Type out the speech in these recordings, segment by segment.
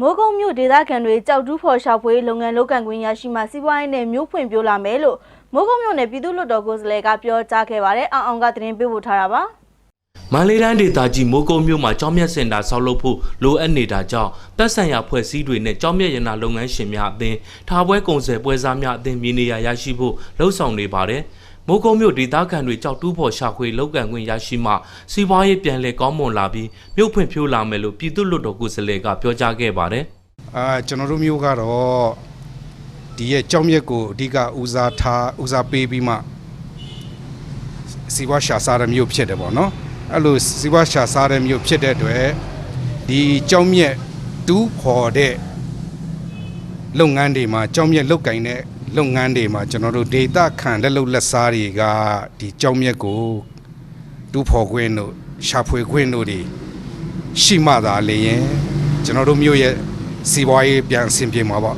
မိုးကုတ်မြို့ဒေသခံတွေကြောက်တူးဖော်ရှာဖွေလုပ်ငန်းလုပ်ကန့်ခွင့်ရရှိမှစီးပွားရေးနဲ့မြို့ဖွင့်ပြိုးလာမယ်လို့မိုးကုတ်မြို့နယ်ပြည်သူ့လွှတ်တော်ကိုယ်စားလှယ်ကပြောကြားခဲ့ပါတယ်။အောင်အောင်ကသတင်းပေးပို့ထားတာပါ။မန္တလေးတိုင်းဒေသကြီးမိုးကုတ်မြို့မှာကျောင်းမြတ်စင်တာဆောက်လုပ်ဖို့လိုအပ်နေတာကြောင့်တပ်ဆိုင်ရာဖွဲ့စည်းတွေနဲ့ကျောင်းမြတ်ရနာလုပ်ငန်းရှင်များအသင်းထားပွဲကုံဆယ်ပွဲစားများအသင်းမြေနေရာရရှိဖို့လှုံ့ဆော်နေပါတယ်။ မိုးကုတ်မြို့ဒေသခံတွေကြောက်တူးဖော်ရှာဖွေလောက်ကန်ခွင့်ရရှိမှစီးပွားရေးပြန်လည်ကောင်းမွန်လာပြီးမြို့ဖွင့်ဖြိုးလာမယ်လို့ပြည်သူ့လွှတ်တော်ကိုယ်စားလှယ်ကပြောကြားခဲ့ပါတယ်။အာကျွန်တော်တို့မျိုးကတော့ဒီရဲ့ကြောင်းမြက်ကိုအဓိကဦးစားထားဦးစားပေးပြီးမှစီဝါရှာစားတဲ့မျိုးဖြစ်တယ်ပေါ့နော်အဲ့လိုစီဝါရှာစားတဲ့မျိုးဖြစ်တဲ့အတွက်ဒီကြောင်းမြက်တူးဖော်တဲ့လုပ်ငန်းတွေမှာကြောင်းမြက်လုတ်ကင်တဲ့ လုပ်ငန်းတွေမှာကျွန်တော်တို့ဒေတာခံလက်လုတ်လက်စားတွေကဒီကြောင်းမြက်ကိုတူးဖော်ခွင့်တို့ရှာဖွေခွင့်တို့တွေရှိမှသာလေရင်ကျွန်တော်တို့မျိုးရဲ့စီးပွားရေးပြန်အဆင်ပြေမှာပေါ့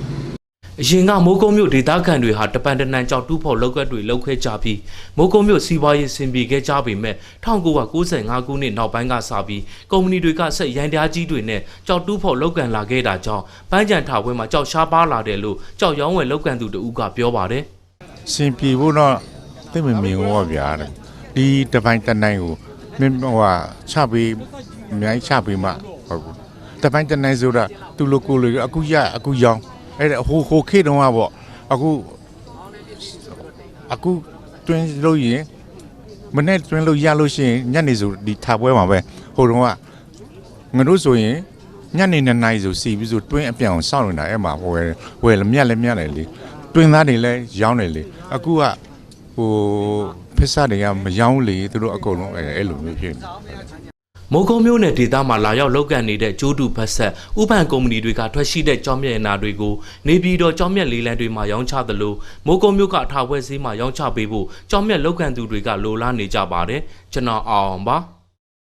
အရင်ကမိုးကုံမြို့ဒေသခံတွေဟာတပန်တနန်ကြောက်တူးဖော်လောက်ကတ်တွေလောက်ခဲ့ကြပြီးမိုးကုံမြို့စီးပွားရေးဆင်ပြေခဲ့ကြပေမဲ့1995ခုနှစ်နောက်ပိုင်းကစပြီးကုမ္ပဏီတွေကဆက်ရန်တရားကြီးတွေနဲ့ကြောက်တူးဖော်လောက်ကန်လာခဲ့တာကြောင့်ပန်းကြံထားပွဲမှာကြောက်ရှားပါလာတယ်လို့ကြောက်ရောင်းဝယ်လောက်ကန်သူတဦးကပြောပါတယ်စင်ပြေဖို့တော့သိမမြင်ဘူးဗျာတဲ့ဒီတပိုင်းတနိုင်ကိုမင်းဟိုဟာချပေးအများကြီးချပေးမှဟုတ်ဘူးတပိုင်းတနိုင်ဆိုတာသူလိုကိုလိုအခုရအခုရောင်း အဲ့ဒါဟိုဟိုခေတ်တုန်းကပေါ့အခုအခုတွင်းလို့ရင်မနေ့တွင်းလို့ရလို့ရှိရင်ညနေဆိုဒီထားပွဲမှာပဲဟိုတုန်းကငါတို့ဆိုရင်ညနေ2နာရီဆိုစီပြီးဆိုတွင်းအပြောင်စောင့်နေတာအဲ့မှာဝယ်ဝယ်လည်းမြက်လည်းမြက်တယ်လေတွင်သားတွေလည်းရောင်းတယ်လေအခုကဟိုဖက်စားတွေကမရောင်းလေသူတို့အကုန်လုံးအဲ့အဲ့လိုမျိုးဖြစ်နေ မိုးကုံမြို့နယ်ဒေသမှာလာရောက်လောက်ကန်နေတဲ့ကျိုးတူဖက်ဆက်ဥပန်ကုမ္ပဏီတွေကထွက်ရှိတဲ့ကြောင်းမြတ်ရနာတွေကိုနေပြည်တော်ကြောင်းမြတ်လေးလံတွေမှာရောင်းချသလိုမိုးကုံမြို့ကအထာဝဲဈေးမှာရောင်းချပေးဖို့ကြောင်းမြတ်လောက်ကန်သူတွေကလိုလားနေကြပါတယ်ကျွန်တော်အောင်ပါ